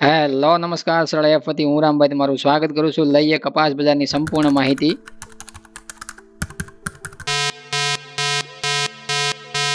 Hello, નમસ્કાર સરળ F વતી. હું રામભાઈ તમારું સ્વાગત કરું છું. લઈએ કપાસ બજારની સંપૂર્ણ માહિતી.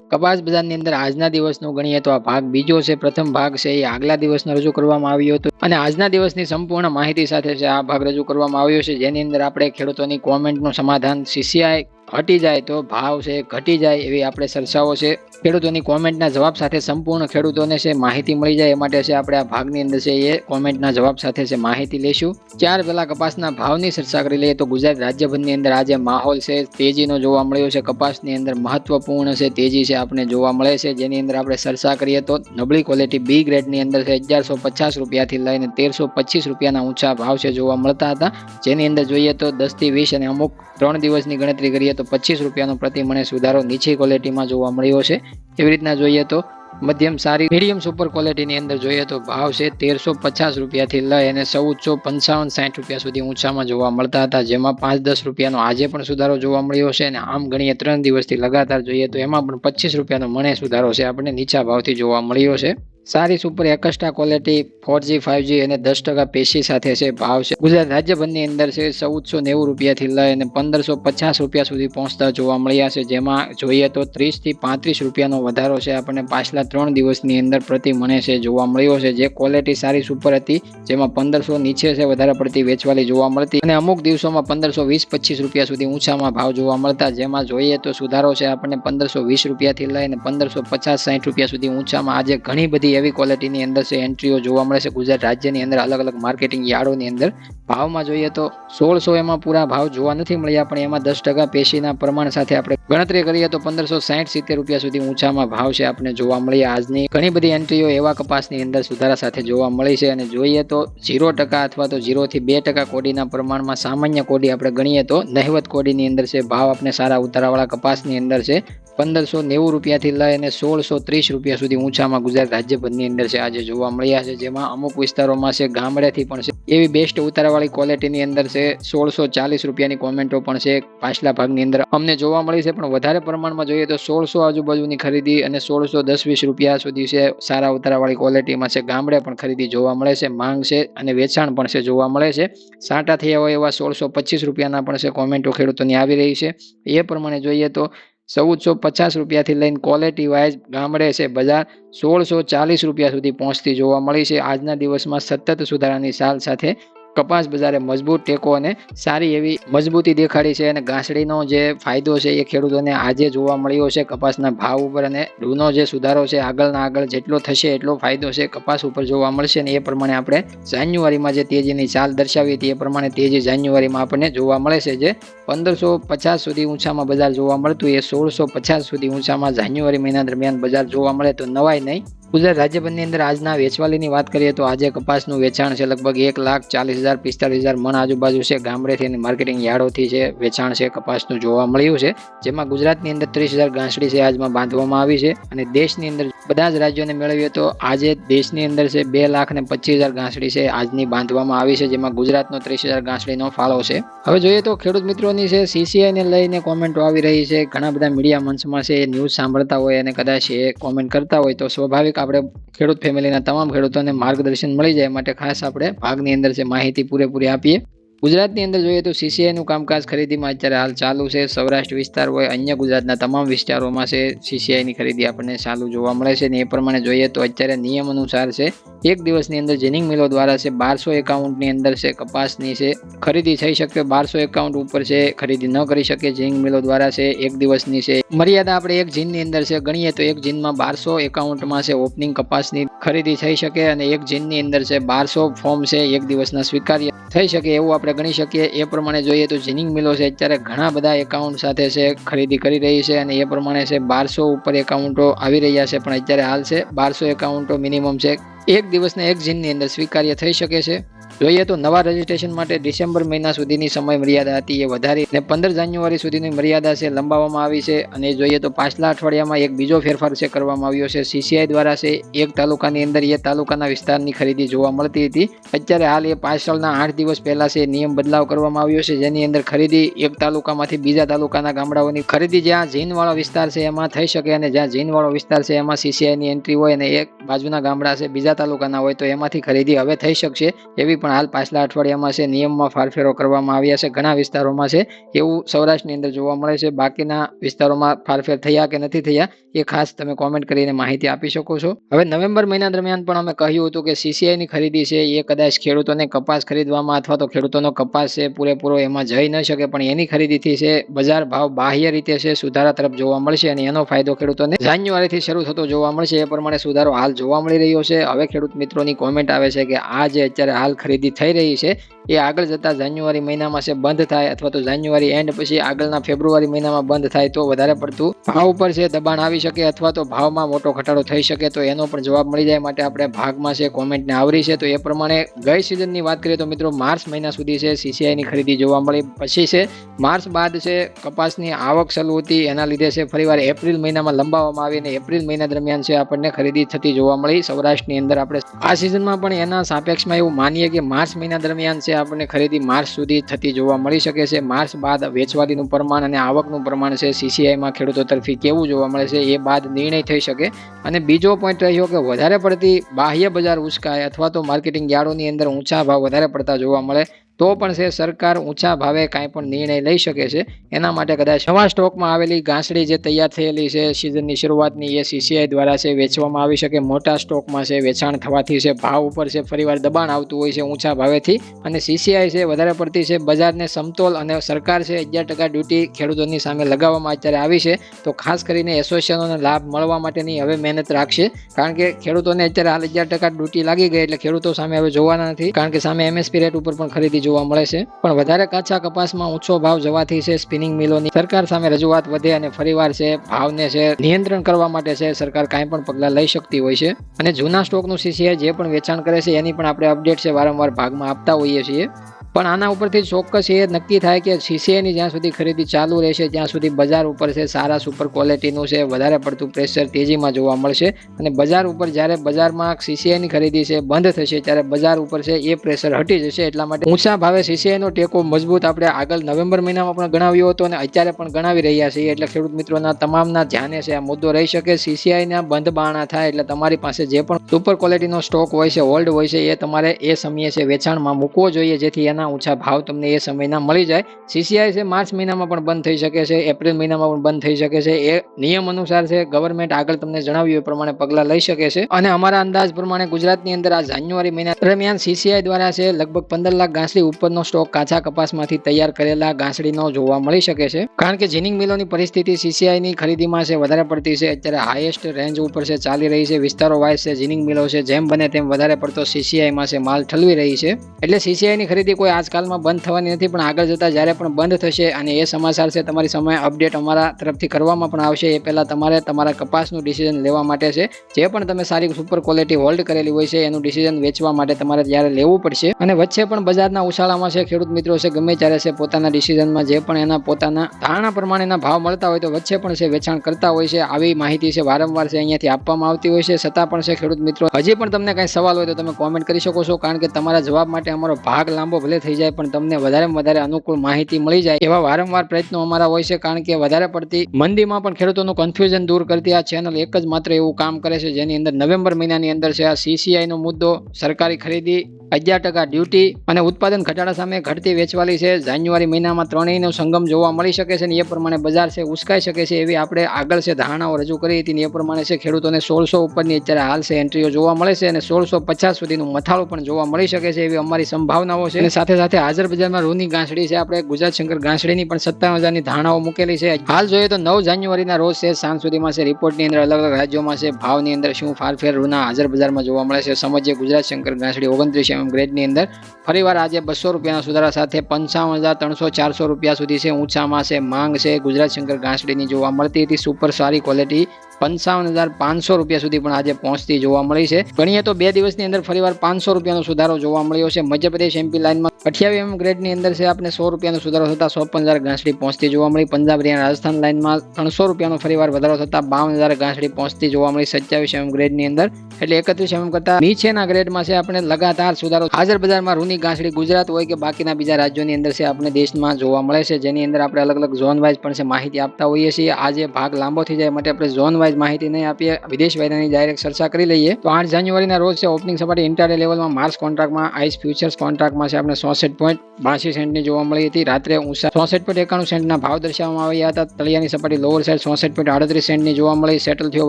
કપાસ બજારની અંદર આજના દિવસનું ગણીએ તો આ ભાગ બીજો છે. પ્રથમ ભાગ છે એ આગલા દિવસનો રજૂ કરવામાં આવ્યો હતો. અને આજના દિવસની સંપૂર્ણ માહિતી સાથે છે આ ભાગ રજૂ કરવામાં આવ્યો છે. જેની અંદર આપણે ખેડૂતોની કોમેન્ટનું સમાધાન સીસીઆઈ હટી જાય તો ભાવ છે, ઘટી જાય એવી આપણે ચર્ચાઓ છે. ખેડૂતોની કોમેન્ટના જવાબ સાથે સંપૂર્ણ ખેડૂતોને છે માહિતી મળી જાય એ માટે છે આપણે આ ભાગની અંદર છે એ કોમેન્ટના જવાબ સાથે છે માહિતી લઈશું. ચાર પહેલા કપાસના ભાવની ચર્ચા કરી લઈએ તો ગુજરાત રાજ્યભરની અંદર આજે માહોલ છે, તેજીનો જોવા મળ્યો છે. કપાસની અંદર મહત્વપૂર્ણ છે, તેજી છે આપણે જોવા મળે છે. જેની અંદર આપણે ચર્ચા કરીએ તો નબળી ક્વોલિટી બી ગ્રેડની અંદર છે અગિયારસો પચાસ રૂપિયાથી લઈને તેરસો પચીસ રૂપિયાના ઊંચા ભાવ છે જોવા મળતા હતા. જેની અંદર જોઈએ તો દસથી વીસ અને અમુક ત્રણ દિવસની ગણતરી કરીએ તો પચીસ રૂપિયાનો પ્રતિ મણે સુધારો નીચી ક્વોલિટીમાં જોવા મળ્યો છે. એવી રીતના જોઈએ તો મધ્યમ સારી મીડિયમ સુપર ક્વોલિટીની અંદર જોઈએ તો ભાવ છે તેરસો પચાસ રૂપિયાથી લઈ અને ચૌદસો પંચાવન સાઠ રૂપિયા સુધી ઊંચામાં જોવા મળતા હતા. જેમાં પાંચ દસ રૂપિયાનો આજે પણ સુધારો જોવા મળ્યો છે અને આમ ગણીએ ત્રણ દિવસથી લગાતાર જોઈએ તો એમાં પણ પચીસ રૂપિયાનો મણે સુધારો છે. આપણને નીચા ભાવથી જોવા મળ્યો છે. સારી super extra quality four G five G અને દસ ટકા પેશી સાથે છે ભાવ છે. ગુજરાત રાજ્યભરની અંદર છે ચૌદસો નેવું રૂપિયાથી લઈ અને પંદરસો પચાસ રૂપિયા સુધી પહોંચતા જોવા મળ્યા છે. જેમાં જોઈએ તો ત્રીસથી પાંત્રીસ રૂપિયાનો વધારો છે. આપણને પાછલા ત્રણ દિવસની અંદર પ્રતિ મને છે જોવા મળ્યો છે. જે ક્વોલિટી સારી સુપર હતી, જેમાં પંદરસો નીચે છે વધારે પડતી વેચવાલી જોવા મળતી અને અમુક દિવસોમાં પંદરસો વીસ પચીસ રૂપિયા સુધી ઊંચામાં ભાવ જોવા મળતા. જેમાં જોઈએ તો સુધારો છે. આપણને પંદરસો વીસ રૂપિયાથી લઈને પંદરસો પચાસ સાઠ રૂપિયા સુધી ઊંચામાં. આજે ઘણી બધી એવી ક્વોલિટીની અંદર છે એન્ટ્રીઓ જોવા મળે છે. ગુજરાત રાજ્યની અંદર અલગ અલગ માર્કેટિંગ યાર્ડોની અંદર ભાવમાં જોઈએ તો સોળસો એમાં પૂરા ભાવ જોવા નથી મળ્યા, પણ એમાં દસ ટકા પેશીના પ્રમાણ સાથે આપણે ગણતરી કરીએ તો પંદરસો સાઠ સિત્તેર રૂપિયા સુધી ઊંચામાં ભાવ છે આપણે જોવા મળ્યા. આજની ઘણી બધી એન્ટ્રીઓ એવા કપાસની અંદર સુધારા સાથે જોવા મળી છે અને જોઈએ તો ઝીરો ટકા અથવા તો ઝીરોથી બે ટકા કોડીના પ્રમાણમાં સામાન્ય કોડી આપણે ગણીએ તો નહિવત કોડીની અંદર છે. ભાવ આપણે સારા ઉતારાવાળા કપાસની અંદર છે. પંદરસો નેવું રૂપિયાથી લઈ અને સોળસો ત્રીસ રૂપિયા સુધી ઊંચામાં ગુજરાત રાજ્યભરની અંદર છે. આજે જોવા મળ્યા છે જેમાં અમુક વિસ્તારોમાં છે ગામડેથી પણ છે. એવી બેસ્ટ ઉતારાવાળી ક્વોલિટીની અંદર છે, સોળસો ચાલીસ રૂપિયાની કોમેન્ટો પણ છે, પાછલા ભાગની અંદર. અમને જોવા મળી છે, પણ વધારે પ્રમાણમાં જોઈએ તો સોળસો આજુબાજુની ખરીદી અને સોળસો દસ વીસ રૂપિયા સુધી છે, સારા ઉતારાવાળી ક્વોલિટીમાં છે, ગામડે પણ ખરીદી જોવા મળે છે, માંગ છે અને વેચાણ પણ છે, જોવા મળે છે. સાટા થયા હોય એવા સોળસો પચીસ રૂપિયાના પણ છે કોમેન્ટો ખેડૂતોની આવી રહી છે. એ પ્રમાણે જોઈએ તો ચૌદસો પચાસ રૂપિયાથી લઈને ક્વોલિટી વાઇઝ ગામડે છે બજાર સોળસો ચાલીસ રૂપિયા સુધી પહોંચતી જોવા મળી છે. આજના દિવસમાં સતત સુધારાની સાલ સાથે કપાસ બજારે મજબૂત ટેકો અને સારી એવી મજબૂતી દેખાડી છે અને ઘાસડીનો જે ફાયદો છે એ ખેડૂતોને આજે જોવા મળ્યો છે કપાસના ભાવ ઉપર અને રૂનો જે સુધારો છે આગળના આગળ જેટલો થશે એટલો ફાયદો છે કપાસ ઉપર જોવા મળશે અને એ પ્રમાણે આપણે જાન્યુઆરીમાં જે તેજીની ચાલ દર્શાવી હતી એ પ્રમાણે તેજી જાન્યુઆરીમાં આપણને જોવા મળે છે જે પંદરસો પચાસ સુધી ઊંચામાં બજાર જોવા મળતું એ સોળસો પચાસ સુધી ઊંચામાં જાન્યુઆરી મહિના દરમિયાન બજાર જોવા મળે તો નવાય નહીં. ગુજરાત રાજ્યભરની અંદર આજના વેચવાલીની વાત કરીએ તો આજે કપાસનું વેચાણ છે લગભગ એક લાખ ચાલીસ હજાર, પિસ્તાલીસ હજાર મણ આજુબાજુ છે. ગામડેથી અને માર્કેટિંગ યાર્ડોથી છે વેચાણ છે કપાસનું જોવા મળ્યું છે. જેમાં ગુજરાતની અંદર ત્રીસ હજાર ગાંસડી છે આજમાં બાંધવામાં આવી છે અને દેશની અંદર બધા જ રાજ્યોને મેળવીએ તો આજે દેશની અંદર છે બે લાખ ને પચીસ હજાર ગાંસડી છે આજની બાંધવામાં આવી છે, જેમાં ગુજરાતનો ત્રીસ હજાર ગાંસડીનો ફાળો છે. હવે જોઈએ તો ખેડૂત મિત્રોની છે સીસીઆઈને લઈને કોમેન્ટો આવી રહી છે. ઘણા બધા મીડિયા મંચમાં છે, એ ન્યૂઝ સાંભળતા હોય અને કદાચ એ કોમેન્ટ કરતા હોય તો સ્વાભાવિક આપણે ખેડૂત ફેમિલીના તમામ ખેડૂતોને માર્ગદર્શન મળી જાય માટે ખાસ આપણે ભાગની અંદર છે માહિતી પૂરેપૂરી આપીએ. ગુજરાતની અંદર જોઈએ તો સીસીઆઈનું કામકાજ ખરીદીમાં અત્યારે હાલ ચાલુ છે. સૌરાષ્ટ્ર વિસ્તાર હોય અન્ય ગુજરાતના તમામ વિસ્તારોમાં છે સીસીઆઈની ખરીદી આપણને ચાલુ જોવા મળે છે અને એ પ્રમાણે જોઈએ તો અત્યારે નિયમ અનુસાર છે એક દિવસની અંદર જેનિંગ મિલો દ્વારા છે બારસો એકાઉન્ટની અંદર છે કપાસની છે ખરીદી થઈ શકે. બારસો એકાઉન્ટ ઉપર છે ખરીદી ન કરી શકે. જીનિંગ મિલો દ્વારા છે એક દિવસની છે. મર્યાદા આપણે એક જીનની અંદર છે ગણીએ તો એક જીનમાં બારસો એકાઉન્ટમાં છે ઓપનિંગ કપાસની ખરીદી થઈ શકે અને એક જીનની અંદર છે બારસો ફોર્મ છે એક દિવસના સ્વીકાર્ય થઈ શકે એવું આપણે ગણી શકીએ. એ પ્રમાણે જોઈએ તો જીનિંગ મિલો છે, અત્યારે ઘણા બધા એકાઉન્ટ સાથે છે, ખરીદી કરી રહી છે અને એ પ્રમાણે છે બારસો ઉપર એકાઉન્ટો આવી રહ્યા છે. પણ અત્યારે હાલ છે બારસો એકાઉન્ટો મિનિમમ છે. એક દિવસના એક જીનની અંદર સ્વીકાર્ય થઈ શકે છે. જોઈએ તો નવા રજીસ્ટ્રેશન માટે ડિસેમ્બર મહિના સુધીની સમય મર્યાદા હતી. એ વધારી ને પંદર જાન્યુઆરી સુધીની મર્યાદા છે લંબાવવામાં આવી છે. અને જોઈએ તો પાછલા અઠવાડિયામાં એક બીજો ફેરફાર છે કરવામાં આવ્યો છે. સીસીઆઈ દ્વારા છે એક તાલુકાની અંદર એ તાલુકાના વિસ્તારની ખરીદી જોવા મળતી હતી. અત્યારે હાલ એ પાછળના આઠ દિવસ પહેલા છે નિયમ બદલાવ કરવામાં આવ્યો છે. જેની અંદર ખરીદી એક તાલુકામાંથી બીજા તાલુકાના ગામડાઓની ખરીદી જ્યાં જીનવાળો વિસ્તાર છે એમાં થઈ શકે અને જ્યાં જીનવાળો વિસ્તાર છે એમાં સીસીઆઈની એન્ટ્રી હોય અને એક બાજુના ગામડા છે બીજા તાલુકાના હોય તો એમાંથી ખરીદી હવે થઈ શકશે એવી પણ હાલ પાછલા અઠવાડિયામાં છે, નિયમમાં ફારફેરો કરવામાં આવ્યા છે, ઘણા વિસ્તારોમાં છે, એવું સૌરાષ્ટ્રની અંદર જોવા મળે છે. બાકીના વિસ્તારોમાં ફારફેર થયા કે નથી થયા એ ખાસ તમે કોમેન્ટ કરીને માહિતી આપી શકો છો. હવે નવેમ્બર મહિના દરમિયાન પણ અમે કહ્યું હતું કે સીસીઆઈની ખરીદી છે, એ કદાચ ખેડૂતોને કપાસ ખરીદવામાં અથવા તો ખેડૂતોનો કપાસ છે, પૂરેપૂરો એમાં જઈ ન શકે, પણ એની ખરીદીથી છે, બજાર ભાવ બાહ્ય રીતે છે, સુધારા તરફ જોવા મળશે અને એનો ફાયદો ખેડૂતોને જાન્યુઆરીથી શરૂ થતો જોવા મળશે. એ પ્રમાણે સુધારો હાલ જોવા મળી રહ્યો છે. હવે ખેડૂત મિત્રોની કોમેન્ટ આવે છે કે આ જે અત્યારે હાલ ખરીદી થઈ રહી છે. એ આગળ જતા જાન્યુઆરી મહિનામાં છે, બંધ થાય અથવા તો જાન્યુઆરી એન્ડ પછી આગળના ફેબ્રુઆરી મહિનામાં બંધ થાય તો વધારે પડતું ભાવ ઉપર છે, દબાણ આવી શકે અથવા તો ભાવમાં મોટો ઘટાડો થઈ શકે તો એનો પણ જવાબ મળી જાય માટે આપણે ભાગમાં છે કોમેન્ટને આવરી છે. તો એ પ્રમાણે ગઈ સિઝનની વાત કરીએ તો મિત્રો માર્ચ મહિના સુધી છે સીસીઆઈની ખરીદી જોવા મળી પછી છે. માર્ચ બાદ છે, કપાસની આવક ચાલુ હતી, એના લીધે છે, ફરીવાર એપ્રિલ મહિનામાં લંબાવવામાં આવી અને એપ્રિલ મહિના દરમિયાન છે, આપણને ખરીદી થતી જોવા મળી. સૌરાષ્ટ્રની અંદર આપણે આ સિઝનમાં પણ એના સાપેક્ષમાં એવું માનીએ કે માર્ચ મહિના દરમિયાન છે, આપણને ખરીદી માર્ચ સુધી થતી જોવા મળી શકે છે. માર્ચ બાદ વેચવાલીનું પ્રમાણ અને આવકનું પ્રમાણ છે સીસીઆઈમાં ખેડૂતો તરફી કેવું જોવા મળે છે, એ બાદ નિર્ણય થઈ શકે. અને બીજો પોઈન્ટ રહ્યો કે વધારે પડતી બાહ્ય બજાર ઉચકાય અથવા તો માર્કેટિંગ યાર્ડોની અંદર ઊંચા ભાવ વધારે પડતા જોવા મળે. તો પણ છે, સરકાર ઊંચા ભાવે કાંઈ પણ નિર્ણય લઈ શકે છે. એના માટે કદાચ નવા સ્ટોકમાં આવેલી ઘાસડી જે તૈયાર થયેલી છે સિઝનની શરૂઆતની એ સીસીઆઈ દ્વારા છે, વેચવામાં આવી શકે. મોટા સ્ટોકમાં છે, વેચાણ થવાથી છે, ભાવ ઉપર છે, ફરીવાર દબાણ આવતું હોય છે, ઊંચા ભાવેથી. અને સીસીઆઈ છે, વધારે પડતી છે, બજારને સમતોલ અને સરકાર છે, અગિયાર ટકા ડ્યુટી ખેડૂતોની સામે લગાવવામાં અત્યારે આવી છે. તો ખાસ કરીને એસોસિએશનોને લાભ મળવા માટેની હવે મહેનત રાખશે. કારણ કે ખેડૂતોને અત્યારે હાલ અગિયાર ટકા ડ્યુટી લાગી ગઈ એટલે ખેડૂતો સામે હવે જોવાના નથી. કારણ કે સામે એમએસપી રેટ ઉપર પણ ખરીદી જોવા મળે છે. પણ વધારે કાચા કપાસમાં ઊંચો ભાવ જવાથી છે સ્પિનિંગ મિલોની સરકાર સામે રજૂઆત વધે અને ફરીવાર છે ભાવને છે નિયંત્રણ કરવા માટે છે સરકાર કાંઈ પણ પગલાં લઈ શકતી હોય છે. અને જૂના સ્ટોકનું સીસીઆઈ જે પણ વેચાણ કરે છે એની પણ આપણે અપડેટ છે વારંવાર ભાગમાં આપતા હોઈએ છીએ. પણ આના ઉપરથી ચોક્કસ એ નક્કી થાય કે સીસીઆઈની જ્યાં સુધી ખરીદી ચાલુ રહેશે, ત્યાં સુધી બજાર ઉપર છે, સારા સુપર ક્વોલિટીનું છે, વધારે પડતું પ્રેશર તેજીમાં જોવા મળશે. અને બજાર ઉપર જ્યારે બજારમાં સીસીઆઈની ખરીદી છે, બંધ થશે, ત્યારે બજાર ઉપર છે, એ પ્રેશર હટી જશે. એટલા માટે ઊંચા ભાવે સીસીઆઈનો ટેકો મજબૂત આપણે આગળ નવેમ્બર મહિનામાં પણ ગણાવ્યો હતો અને અત્યારે પણ ગણાવી રહ્યા છીએ. એટલે ખેડૂત મિત્રોના તમામના ધ્યાને છે, આ મુદ્દો રહી શકે. સીસીઆઈના બંધ બાણા થાય એટલે તમારી પાસે જે પણ સુપર ક્વોલિટીનો સ્ટોક હોય છે હોલ્ડ હોય છે, એ તમારે એ સમયે છે, વેચાણમાં મૂકવો જોઈએ, જેથી એના ઊંચા ભાવ તમને એ સમયના મળી જાય. સીસીઆઈ છે, માર્ચ મહિનામાં પણ બંધ થઈ શકે છે, એપ્રિલ મહિનામાં પણ બંધ થઈ શકે છે. એ નિયમ અનુસાર છે ગવર્મેન્ટ આગળ તમને જણાવ્યું એ પ્રમાણે પગલાં લઈ શકે છે. અને અમારા અંદાજ પ્રમાણે ગુજરાતની અંદર આ જાન્યુઆરી મહિના દરમિયાન સીસીઆઈ દ્વારા છે, લગભગ પંદર લાખ ઘાસડી ઉપરનો સ્ટોક કાચા કપાસમાંથી તૈયાર કરેલા ઘાસડીનો જોવા મળી શકે છે. કારણ કે જીનિંગ મિલોની પરિસ્થિતિ સીસીઆઈની ખરીદીમાં છે, વધારે પડતી છે, અત્યારે હાઈએસ્ટ રેન્જ ઉપર છે, ચાલી રહી છે વિસ્તારો વાઇઝ છે, જીનિંગ મિલો છે, જેમ બને તેમ વધારે પડતો સીસીઆઈમાં છે, માલ ઠલવી રહી છે. એટલે સીસીઆઈની ખરીદી કોઈ આજકાલમાં બંધ થવાની નથી, પણ આગળ જતા જ્યારે પણ બંધ થશે અને એ સમાચાર છે, તમારી સમય અપડેટ અમારા તરફથી કરવામાં પણ આવશે. એ પહેલાં તમારે તમારા કપાસનું ડિસિઝન લેવા માટે છે. જે પણ તમે સારી સુપર ક્વોલિટી હોલ્ડ કરેલી હોય છે, એનું ડિસિઝન વેચવા માટે તમારે ત્યારે લેવું પડશે. અને વચ્ચે પણ બજારના ઉછાળામાં છે, ખેડૂત મિત્રો છે, ગમે ત્યારે છે, પોતાના ડિસિઝનમાં જે પણ એના પોતાના ધારણા પ્રમાણેના ભાવ મળતા હોય તો વચ્ચે પણ છે, વેચાણ કરતા હોય છે. આવી માહિતી છે, વારંવાર છે, અહીંયાથી આપવામાં આવતી હોય છે. છતાં પણ છે, ખેડૂત મિત્રો, હજી પણ તમને કંઈ સવાલ હોય તો તમે કોમેન્ટ કરી શકો છો, કારણ કે તમારા જવાબ માટે અમારો ભાગ લાંબો ભલે થઈ જાય, પણ તમને વધારે વધારે અનુકૂળ માહિતી મળી જાય એવા વારંવાર પ્રયત્નો અમારા હોય છે, કારણ કે વધારે પડતી મંદીમાં પણ ખેડૂતોનું કન્ફ્યુઝન દૂર કરતી આ ચેનલ એક જ માત્ર એવું કામ કરે છે, જેની અંદર નવેમ્બર મહિનાની અંદર છે આ સીસીઆઈ નો મુદ્દો, સરકારી ખરીદી અગિયાર ટકા ડ્યુટી અને ઉત્પાદન ઘટાડા સામે ઘટતી વેચવાલી છે. જાન્યુઆરી મહિનામાં ત્રણેયનો સંગમ જોવા મળી શકે છે અને એ પ્રમાણે બજાર છે, ઉસ્કાઈ શકે છે એવી આપણે આગળ છે ધારણાઓ રજૂ કરી હતી ને એ પ્રમાણે છે ખેડૂતોને સોળસો ઉપરની અત્યારે હાલ છે એન્ટ્રીઓ જોવા મળે છે અને સોળસો પચાસ સુધીનું મથાળું પણ જોવા મળી શકે છે એવી અમારી સંભાવનાઓ છે. અને સાથે સાથે હાજર બજારમાં રૂની ગાંસડી છે. આપણે ગુજરાત શંકર ગાંસડીની પણ સત્તાવન હજારની ધારણાઓ મૂકેલી છે. હાલ જોઈએ તો નવ જાન્યુઆરીના રોજ છે, સાંજ સુધીમાં છે. રિપોર્ટની અંદર અલગ અલગ રાજ્યોમાં છે. ભાવની અંદર શું ફારફેર રૂના હાજર બજારમાં જોવા મળે છે. સમજીએ ગુજરાત શંકર ગાંસડી ઓગણત્રીસ એમ ગ્રેડની અંદર. ફરીવાર આજે બસો રૂપિયાના સુધારા સાથે પંચાવન હજાર ત્રણસો ચારસો રૂપિયા સુધી છે. ઊંચામાં છે, માંગ છે. ગુજરાત શંકર ઘાસડીની જોવા મળતી હતી. સુપર સારી ક્વોલિટી પંચાવન હજાર પાંચસો રૂપિયા સુધી પણ આજે પહોંચતી જોવા મળી છે. ગણીએ તો બે દિવસની અંદર ફરીવાર પાંચસો રૂપિયાનો સુધારો જોવા મળ્યો છે. મધ્યપ્રદેશ એમપી લાઇનમાં અઠ્યાવીસ એમ ગ્રેડની અંદર છે. આપણે સો રૂપિયાનો સુધારો થતા ચોપન હજાર ઘાસડી પહોંચતી જોવા મળી. પંજાબ હરિયાણા રાજસ્થાન લાઇનમાં ત્રણસો રૂપિયાનો ફરીવાર વધારો થતા બાવન હજાર ઘાસડી પહોંચતી જોવા મળી. સત્યાવીસ એમ ગ્રેડની અંદર એટલે એકત્રીસ એમ કરતા નીચેના ગ્રેડમાં છે. આપણે લગાતાર સુધારો હાજર બજારમાં રૂની ઘાસડી ગુજરાત હોય કે બાકીના બીજા રાજ્યોની અંદર છે, આપણે દેશમાં જોવા મળે છે. જેની અંદર આપણે અલગ અલગ ઝોન વાઇઝ પણ છે, માહિતી આપતા હોઈએ છીએ. આજે ભાગ લાંબો થઈ જાય માટે આપણે ઝોન વાઇઝ માહિતી નહીં આપીએ, વિદેશ વાયદાની ડાયરેક્ટ ચર્ચા કરી લઈએ. તો આઠ જાન્યુઆરીના રોજ છે ઓપનિંગ સપાટી ઇન્ટરડે લેવલમાં માર્સ કોન્ટ્રાક્ટમાં આઈસ ફ્યુચર્સ કોન્ટ્રાક્ટમાં છે. આપણે ચોસઠ પોઈન્ટ બાસી સેન્ટની જોવા મળી હતી. રાત્રે ઊંચા ચોસઠ પોઈન્ટ એકાણું સેન્ટના ભાવ દર્શાવવામાં આવ્યા હતા. તળિયાની સપાટી લોઅર સાઈડ ચોસઠ પોઈન્ટ આડત્રીસ સેન્ટની જોવા મળી. સેટલ થયો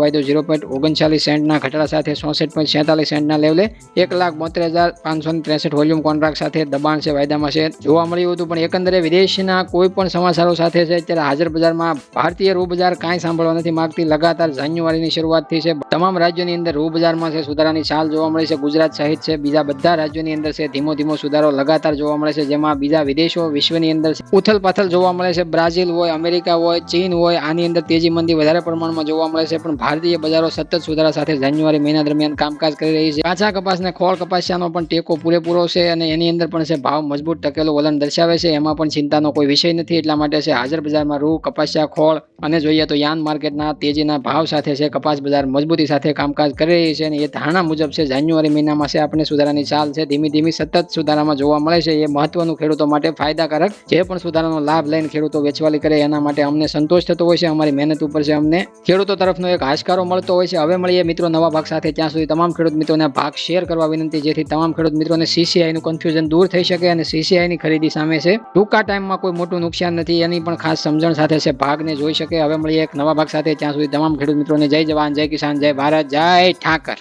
વાયદો ઝીરો પોઈન્ટ ઓગણચાલીસ સેન્ટના ઘટાડા સાથે ચોસઠ પોઈન્ટ છેતાલીસ સેન્ટના લેવલે એક લાખ બોતેર હજાર પાંચસો ત્રેસઠ વોલ્યુમ કોન્ટ્રાક્ટ સાથે દબાણ છે વાયદામાં છે. જોવા મળ્યું હતું પણ એકંદરે વિદેશના કોઈ પણ સમાચારો સાથે છે, અત્યારે હાજર બજારમાં ભારતીય રૂ બજાર કાંઈ સાંભળવા નથી માગતી. લગાતાર જાન્યુઆરીની શરૂઆતથી છે. તમામ રાજ્યોની અંદર રૂ બજારમાં છે સુધારાની ચાલ જોવા મળી છે. ગુજરાત સહિત છે. બીજા બધા રાજ્યોની અંદર છે ધીમો ધીમો સુધારો લગાતાર જોવા મળે છે. જેમાં બીજા વિદેશો વિશ્વની અંદર ઉથલ પાથલ જોવા મળે છે. બ્રાઝિલ હોય, અમેરિકા હોય, ચીન હોય, આની અંદર તેજી મંદી વધારે પ્રમાણમાં જોવા મળે છે. પણ ભારતીય બજારો સતત સુધારા સાથે જાન્યુઆરી મહિના દરમિયાન કામકાજ કરી રહી છે. કાચા કપાસ ને ખોળ કપાસિયાનો પણ ટેકો પૂરેપૂરો છે અને એની અંદર પણ છે ભાવ મજબૂત ટકેલું વલણ દર્શાવે છે. એમાં પણ ચિંતાનો કોઈ વિષય નથી. એટલા માટે છે હાજર બજારમાં રૂ, કપાસિયા, ખોળ અને જોઈએ તો યાન માર્કેટના તેજીના ભાવ સાથે છે, કપાસ બજાર મજબૂતી સાથે કામકાજ કરી રહી છે અને એ ધારણા મુજબ છે, જાન્યુઆરી મહિનામાં છે, આપણે સુધારાની ચાલ છે, ધીમી ધીમી સતત સુધારામાં જોવા મળે છે. એ મહત્વનું ખેડૂતો માટે ફાયદાકારક જે પણ સુધારાનો લાભ લઈને ખેડૂતો વેચવાલી કરે એના માટે અમને સંતોષ થતો હોય છે. અમારી મહેનત ઉપર છે, અમને ખેડૂતો તરફનો એક હાશકારો મળતો હોય છે. હવે મળીએ મિત્રો નવા ભાગ સાથે. ત્યાં સુધી તમામ ખેડૂત મિત્રોને ભાગ શેર કરવા વિનંતી, જેથી તમામ ખેડૂત મિત્રોને સીસીઆઈનું કન્ફ્યુઝન દૂર થઈ શકે અને સીસીઆઈની ખરીદી સામે છે. ટૂંકા ટાઈમમાં કોઈ મોટું નુકસાન નથી. એની પણ ખાસ સમજણ સાથે છે, ભાગને જોઈ શકે. હવે મળીએ એક નવા ભાગ સાથે. ત્યાં સુધી તમામ ખેડૂત મિત્રોને જય જવાન જય કિસાન જય ભારત જય ઠાકર.